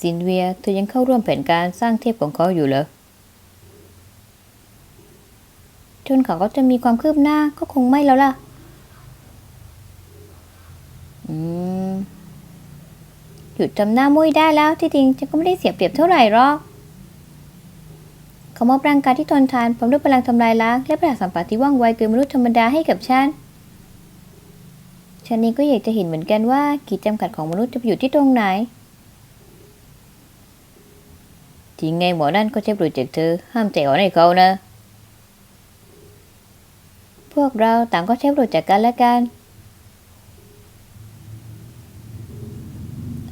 ซินเวียเธอยังเข้าร่วมแผนการสร้างเทพของเขาอยู่เหรอจนเขาก็จะมีความคืบหน้าก็คงไม่แล้วล่ะ อืม หยุดจำหน้ามุ้ยได้แล้วที่จริงฉันก็ไม่ได้เสียเปรียบเท่าไหร่หรอกเขามอบร่างกายที่ทนทานพร้อมด้วยพลังทำลายล้าง และประสาทสัมผัสที่ว่องไวเกินมนุษย์ธรรมดาให้กับฉัน ฉันเองก็อยากจะเห็นเหมือนกันว่าขีดจำกัดของมนุษย์จะไปอยู่ที่ตรงไหน จริงไงหมอนั่นก็ใช้โปรเจกเธอ ห้ามใจอ่อนให้เขานะ พวกเราต่างก็ใช้โปรเจกกันและกัน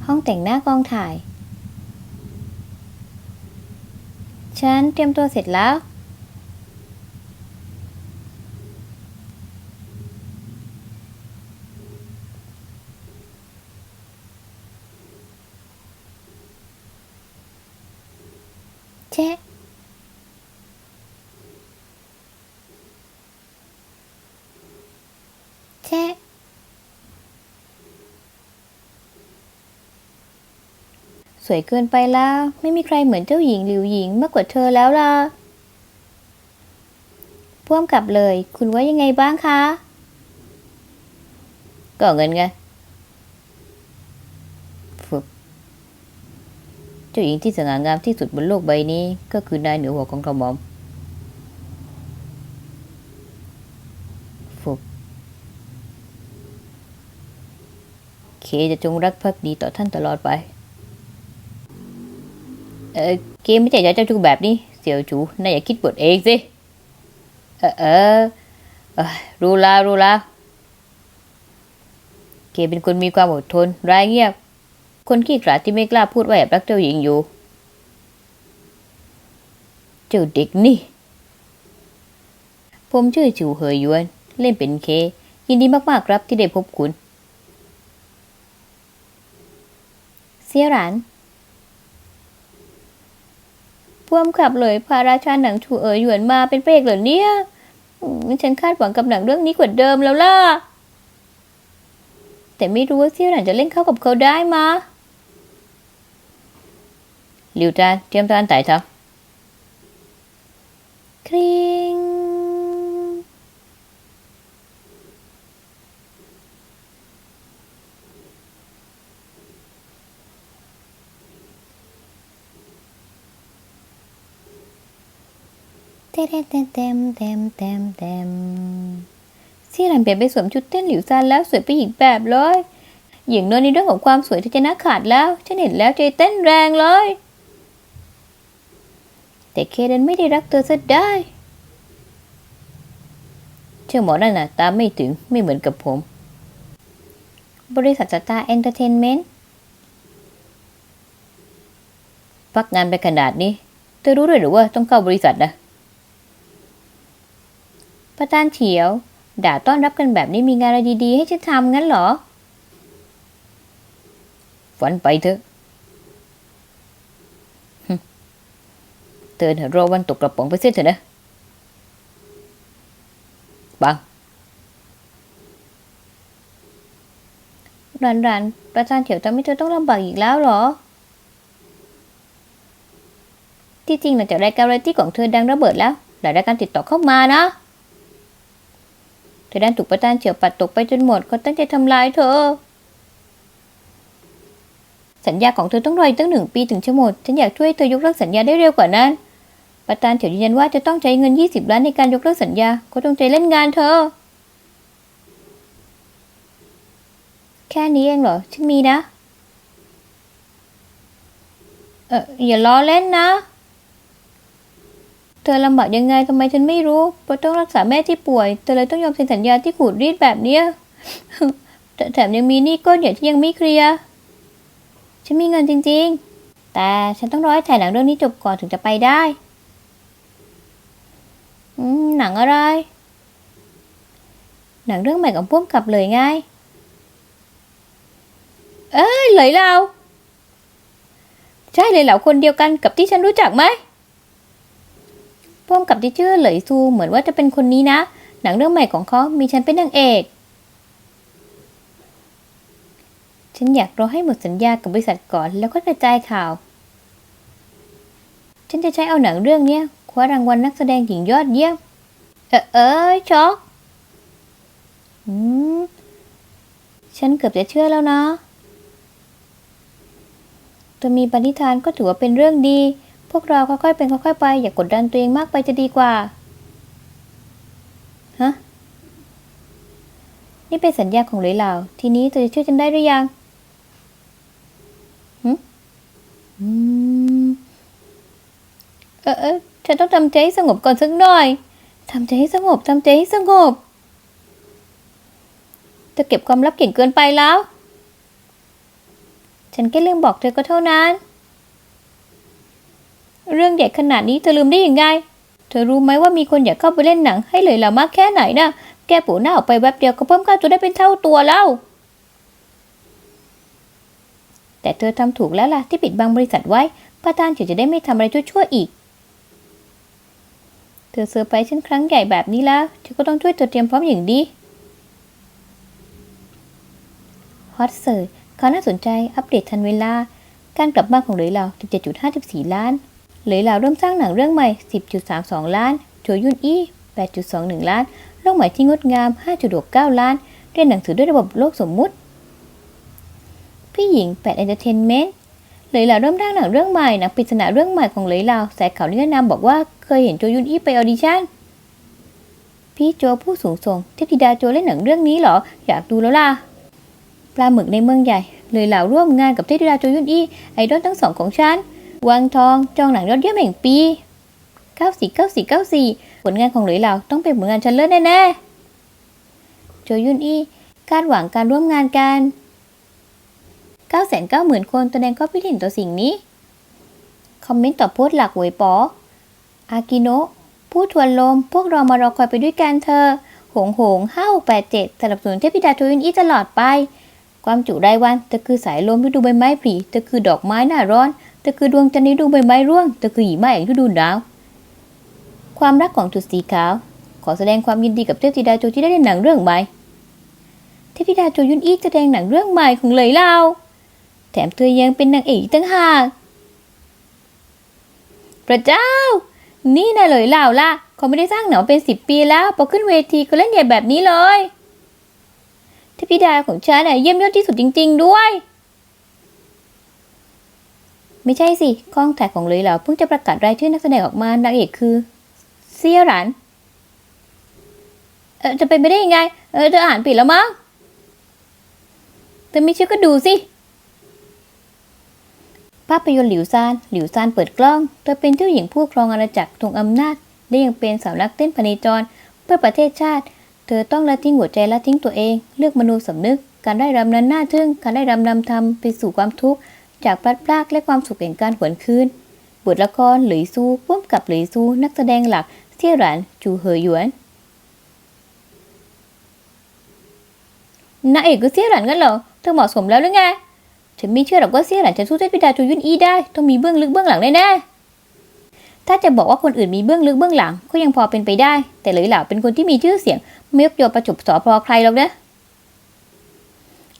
ห้องแต่งหน้ากองถ่าย ฉันเตรียมตัวเสร็จแล้ว ชะชะสวยเกินไปแล้ว ไม่มีใครเหมือนเจ้าหญิงหลิวหญิงมากกว่าเธอแล้วล่ะพ่วมกลับเลย คุณว่ายังไงบ้างคะ ก็เงินไงฝึก เจ้าหญิงที่สง่างามที่สุดบนโลกใบนี้ ก็คือนายเหนือหัวของกระหม่อมฟุบเคจะจงรักภักดีต่อท่านตลอดไป เออเกไม่ใช่เจ้าจูแบบนี้ เสี่ยวจูนายอย่าคิดบทเองสิ เออเออรู้แล้วรู้แล้วเกเป็นคนมีความอดทนรายเงียบ คนขี้ขลาดที่ไม่กล้าพูดว่าแอบรักเจ้าหญิงอยู่ เจ้าเด็กนี่ ผมชื่อจูเหยหยวน เล่นเป็นเค ยินดีมากๆครับที่ได้พบคุณ เสียหรานพ่วมขับเลยพาราชาหนังชูเอ๋ยหยวนมาเป็นเพลกเหรอเนี่ยฉันคาดหวังกับหนังเรื่องนี้กว่าเดิมแล้วล่ะ แต่ไม่รู้ว่าเสี่ยหลานจะเล่นเข้ากับเขาได้มา ลิวจานเตรียมจานไต่เถอะคริงเต็มเต็มเต็มเต็มเต็มเต็มเสี่ยวหลานเปลี่ยนไปสวมชุดเต้นหลิวซานแล้วสวยไปอีกแบบเลย หญิงน้อยในเรื่องของความสวยที่จะน่าขาดแล้ว ฉันเห็นแล้วใจเต้นแรงเลย แต่เคเดนไม่ได้รักเธอซะได้ เชื่อหมอนั่นน่ะ ตาไม่ถึงไม่เหมือนกับผม บริษัทสตาร์เอนเตอร์เทนเมนต์พักงานไปขนาดนี้ เธอรู้ด้วยหรือว่าต้องเข้าบริษัทนะประธานเฉียว ด่าต้อนรับกันแบบนี้มีงานอะไรดีๆ ให้ฉันทำงั้นเหรอฝันไปเถอะ เธอน่ะรอวันตกกระป๋องไปเสียเถอะนะบังรันรันประธานเถียวทำให้เธอต้องลำบากอีกแล้วเหรอ ที่จริงหลังจากรายการไรตี้ของเธอดังระเบิดแล้ว หลายรายการติดต่อเข้ามานะ เธอดันถูกประธานเฉียวปัดตกไปจนหมดก็ตั้งใจทำลายเธอ สัญญาของเธอต้องรออีกตั้งหนึ่งปีถึงจะหมด ฉันอยากช่วยเธอยกเลิกสัญญาได้เร็วกว่านั้น ประธานเถียวยืนยันว่าจะต้องใช้เงิน 20 ล้านในการยกเลิกสัญญาก็ต้องใจเล่นงานเธอ แค่นี้เองเหรอฉันมีนะ เอออย่าล้อเล่นนะ เธอลำบากยังไงทำไมฉันไม่รู้เพราะต้องรักษาแม่ที่ป่วย เธอเลยต้องยอมเซ็นสัญญาที่ขูดรีดแบบเนี้ยแถมยังมีหนี้ก้อนใหญ่ที่ยังไม่เคลียร์ฉันมีเงินจริง ๆ แต่ฉันต้องรอให้ถ่ายหนังเรื่องนี้จบก่อนถึงจะไปได้ หนังอะไร หนังเรื่องใหม่ของพ่วงกับเลยไง เอ้ยเลยเราใช่เลยเหล่าคนเดียวกันกับที่ฉันรู้จักไหมพ่วงกับที่ชื่อเหลยซูเหมือนว่าจะเป็นคนนี้นะ หนังเรื่องใหม่ของเขามีฉันเป็นนางเอก ฉันอยากรอให้หมดสัญญากับบริษัทก่อนแล้วก็กระจายข่าว ฉันจะใช้เอาหนังเรื่องเนี้ย คว้ารางวัลนักแสดงหญิงยอดเยี่ยม เออเอยช็อกอืม ฉันเกือบจะเชื่อแล้วนะจะมีปณิธานก็ถือว่าเป็นเรื่องดี พวกเราค่อยๆเป็นค่อยๆไป อย่ากกดดันตัวเองมากไปจะดีกว่า ฮะ นี่เป็นสัญญาของหลยเหล่า ทีนี้เธอจะช่วยฉันได้หรือยังหึอืม เออ ฉันต้องทำใจให้สงบก่อนสักหน่อยทำใจให้สงบทำใจให้สงบเธอเก็บความลับเก่งเกินไปแล้ว ฉันแค่ลืมบอกเธอก็เท่านั้น เรื่องใหญ่ขนาดนี้เธอลืมได้ยังไง เธอรู้ไหมว่ามีคนอยากเข้าไปเล่นหนังให้เลยเหล่ามากแค่ไหนนะ แกปูหน้าออกไปแวบเดียวก็เพิ่มค่าตัวได้เป็นเท่าตัวแล้ว แต่เธอทำถูกแล้วล่ะที่ปิดบังบริษัทไว้ประธานเฉยจะได้ไม่ทำอะไรชั่วๆอีก อเซอร์ไพรส์ฉันครั้งใหญ่แบบนี้แล้วฉันก็ต้องช่วยเธอเตรียมพร้อมอย่างดีฮอตเซอร์ข่าน่าสนใจอัปเดตทันเวลา การกลับบ้านของเหลยเหล่า17.54 ล้าน เหลยเหล่าเริ่มสร้างหนังเรื่องใหม่ 10.32 ล้านโจยุนอี้8.21 ล้าน โลกใหม่ที่งดงาม 5.69 ล้าน เรียนหนังสือด้วยระบบโลกสมมุติ พี่หญิง8 Entertainment เหลยเหล่าเริ่มสร้างหนังเรื่องใหม่หนังปริศนาเรื่องใหม่ของเหลยเหล่าสายข่าวนิรนามบอกว่าเคยเห็นโจยุนอี้ไปออดิชั่นพี่โจผู้สูงส่งเทพธิดาโจเล่นหนังเรื่องนี้เหรอ อยากดูแล้วล่ะปลาหมึกในเมืองใหญ่ เลยเหล่าร่วมงานกับเทพธิดาโจยุนอี้ไอดอลทั้งสองของฉันวังทองจองหนังยอดเยี่ยมแห่งปี 949494 ผลงานของเหลยเหล่าต้องเป็นผลงานชั้นเลิศแน่ๆโจยุนอี้คาดหวังการร่วมงานกัน 990,000 คนแสดงความคิดเห็นต่อสิ่งนี้ คอมเมนต์ต่อโพสต์หลักหวยปอ อากิโนะผู้ทวนลม พวกเรามารอคอยไปด้วยกันเธอ หงหงห้าแปดเจ็ดสนับสนุนเทพธิดาโทยุนอีตลอดไป ความจุรายวันเธอคือสายลมฤดูใบไม้ผลิเธอคือดอกไม้หน้าร้อนเธอคือดวงจันทร์ในฤดูใบไม้ร่วงเธอคือหิมะแห่งฤดูหนาว ความรักของจุดสีขาว ขอแสดงความยินดีกับเทพธิดาโจที่ได้เล่นหนังเรื่องใหม่เทพธิดาโจยุนอี้แสดงหนังเรื่องใหม่ของเลยเรา ถมเธอยังเป็นนางเอกตั้งหาก พระเจ้า นี่นะเลยเหล่าล่ะ เขาไม่ได้สร้างหนังเป็นสิบปีแล้ว พอขึ้นเวทีก็เล่นใหญ่แบบนี้เลยเทพิดาของฉันน่ะเยี่ยมยอดที่สุดจริง ๆ ด้วย ไม่ใช่สิข้องถ่ายของเลยเหล่าเพิ่งจะประกาศรายชื่อนักแสดงออกมานางเอกคือ เซียรันเออจะเป็นไปได้ยังไง เออเธออ่านผิดแล้วมั้งเธอไม่เชื่อก็ดูสิ ภาพยนตร์หลิวซาน หลิวซานเปิดกล้อง เธอเป็นเจ้าหญิงผู้ครองอาณาจักรทรงอำนาจ และยังเป็นสาวนักเต้นพเนจร เพื่อประเทศชาติ เธอต้องละทิ้งหัวใจละทิ้งตัวเอง เลือกมนุษย์สำนึก การได้รำนั้นน่าทึ่ง การได้รำนำทำไปสู่ความทุกข์ จากพลัดพรากและความสุขแห่งการหวนคืน บทละครหลุยซูพ่วมกับหลุยซู นักแสดงหลักเซี่ยหรันจูเหอหยวนนางเอกคือเซี่ยหรันกันเหรอ เธอเหมาะสมแล้วหรือไง ฉันไม่เชื่อหรอกว่าเซี่ยหลันจะสู้เทพธิดาโจยุนอีได้ ต้องมีเบื้องลึกเบื้องหลังแน่ๆถ้าจะบอกว่าคนอื่นมีเบื้องลึกเบื้องหลังก็ยังพอเป็นไปได้ แต่เหลยเหล่าเป็นคนที่มีชื่อเสียงไม่ยกโยประจบสอพอใครหรอกนะ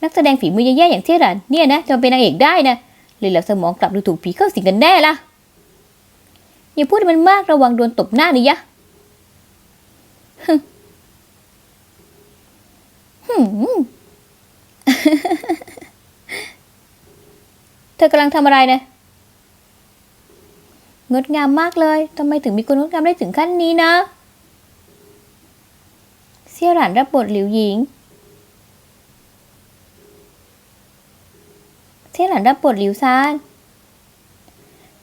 นักแสดงฝีมือแย่ๆอย่างเซี่ยหลันเนี่ยนะจะเป็นนางเอกได้นะเลยเหล่าสมองกลับดูถูกผีเข้าสิงกันแน่ละอย่าพูดมันมากระวังโดนตบหน้านี่ยะฮึฮึ เธอกำลังทำอะไรนะงดงามมากเลยทำไมถึงมีคนงดงามได้ถึงขั้นนี้นะเสี่ยหลานรับบทหลิวหญิงเสี่ยหลานรับบทหลิวซาน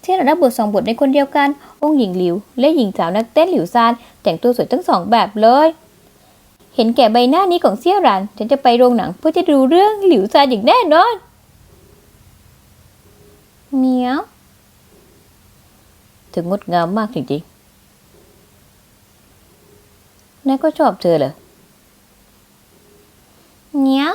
เสี่ยหลานรับบทสองบทในคนเดียวกัน องค์หญิงหลิว และหญิงสาวนักเต้นหลิวซานแต่งตัวสวยทั้งสองแบบเลย เห็นแก่ใบหน้านี้ของเสี่ยหลานฉันจะไปโรงหนังเพื่อจะดูเรื่องหลิวซานอย่างแน่นอน เหมียวเธองดงามมากจริงๆนายก็ชอบเธอเหรอเหมียว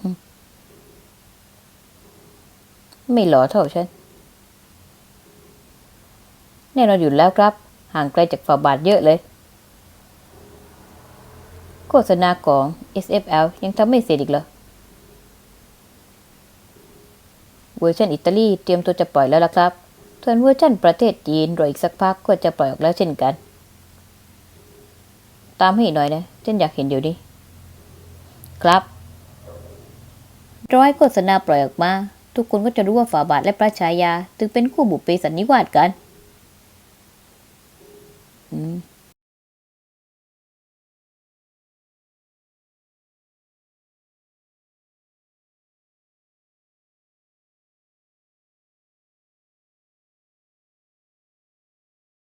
หึไม่หล่อเท่าฉัน แน่นอนอยู่แล้วครับ ห่างไกลจากฝาบาทเยอะเลย โฆษณาของ SFL ยังทำไม่เสร็จอีกเหรอ เวอร์ชันอิตาลีเตรียมตัวจะปล่อยแล้วล่ะครับส่วนเวอร์ชันประเทศจีนรออีกสักพักก็จะปล่อยออกแล้วเช่นกัน ตามให้หน่อยนะฉันอยากเห็นเดี๋ยวนี้ ครับร้อยโฆษณาปล่อยออกมา ทุกคนก็จะรู้ว่าฝาบาทและพระชายา ถึงเป็นคู่บุพเพสันนิวาสกัน อืม